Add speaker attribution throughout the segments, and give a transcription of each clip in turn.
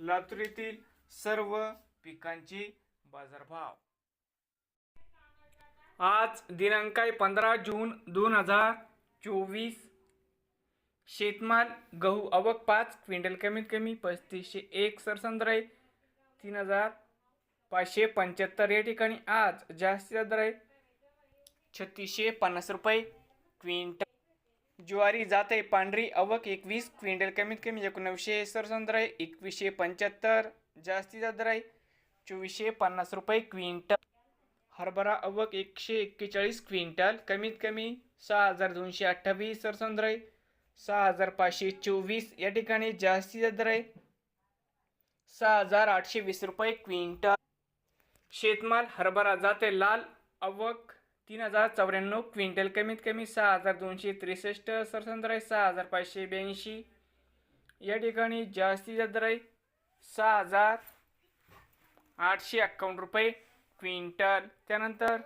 Speaker 1: लातूर येथील सर्व पिकांचे बाजारभाव. आज दिनांक आहे पंधरा जून दोन हजार चोवीस. शेतमाल गहू अवक पाच क्विंटल कमीत कमी पस्तीसशे एक सरसंद्र आहे तीन हजार पाचशे पंच्याहत्तर. या ठिकाणी आज जास्तीत दर आहे छत्तीसशे पन्नास रुपये क्विंटल. ज्वारी जात आहे पांढरी अवक एकवीस क्विंटल कमीत कमी एकोणवीसशे सरसंद्र एकवीसशे पंच्याहत्तर जास्तीचा दर आहे चोवीसशे पन्नास रुपये क्विंटल. हरभरा अवक एकशे एक्केचाळीस क्विंटल कमीत कमी सहा हजार दोनशे अठ्ठावीस सरसंद्र सहा हजार पाचशे चोवीस या ठिकाणी जास्तीचा दर आहे सहा हजार आठशे वीस रुपये क्विंटल. शेतमाल हरभरा जाते लाल अवक तीन हजार चौऱ्याण्णव क्विंटल कमीत कमी सहा हजार दोनशे त्रेसष्ट सरसंद्र सहा हजार पाचशे ब्याऐंशी. या ठिकाणी जास्ती दर आहे सहा हजार आठशे अक्कावन्न रुपये क्विंटल. त्यानंतर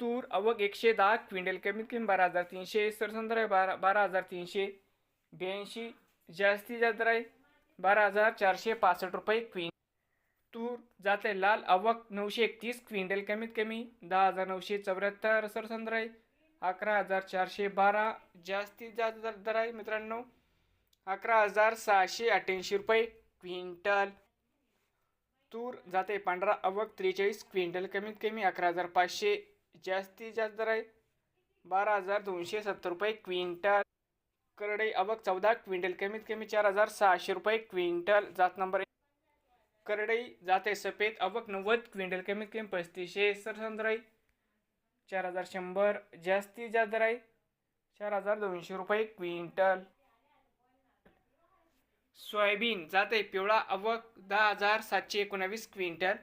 Speaker 1: तूर अवघ एकशे दहा क्विंटल कमीत कमी बारा हजार तीनशे सरसंद्र बारा बारा हजार तीनशे ब्याऐंशी. जास्ती दर आहे बारा हजार चारशे पासष्ट रुपये क्विं तूर जाते लाल आवक नऊशे एकतीस क्विंटल कमीत कमी दहा हजार नऊशे चौऱ्याहत्तर सरसंद्र आहे अकरा हजार चारशे बारा जास्तीत जास्त दर दर आहे मित्रांनो अकरा हजार सहाशे अठ्ठ्याऐंशी रुपये क्विंटल. तूर जाते पांढरा आवक त्रेचाळीस क्विंटल कमीत कमी अकरा हजार पाचशे जास्तीत जास्त दर आहे बारा हजार दोनशे सत्तर रुपये क्विंटल. करडई आवक चौदा क्विंटल कमीत कमी चार हजार सहाशे रुपये क्विंटल. जात नंबर करडई जाते सफेद आवक नव्वद क्विंटल कमीत कमी पस्तीसशे सरसंद्र राई चार हजार शंभर जास्तीत जास्त राई चार हजार दोनशे रुपये क्विंटल. सोयाबीन जाते पिवळा अवक दहा हजार सातशे एकोणावीस क्विंटल.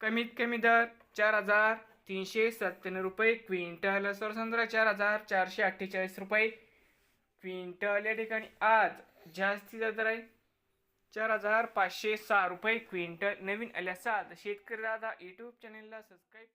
Speaker 1: कमीत कमी दर चार हजार तीनशे सत्त्याण्णव रुपये क्विंटल. सरसंद्र चार हजार चारशे अठ्ठेचाळीस रुपये क्विंटल. या ठिकाणी आज जास्तीचा दर आहे चार हजार पाचशे सहा रुपये क्विंटल. नवीन आल्याचा शेतकरी दादा यूट्यूब चॅनेलला सबस्क्राईब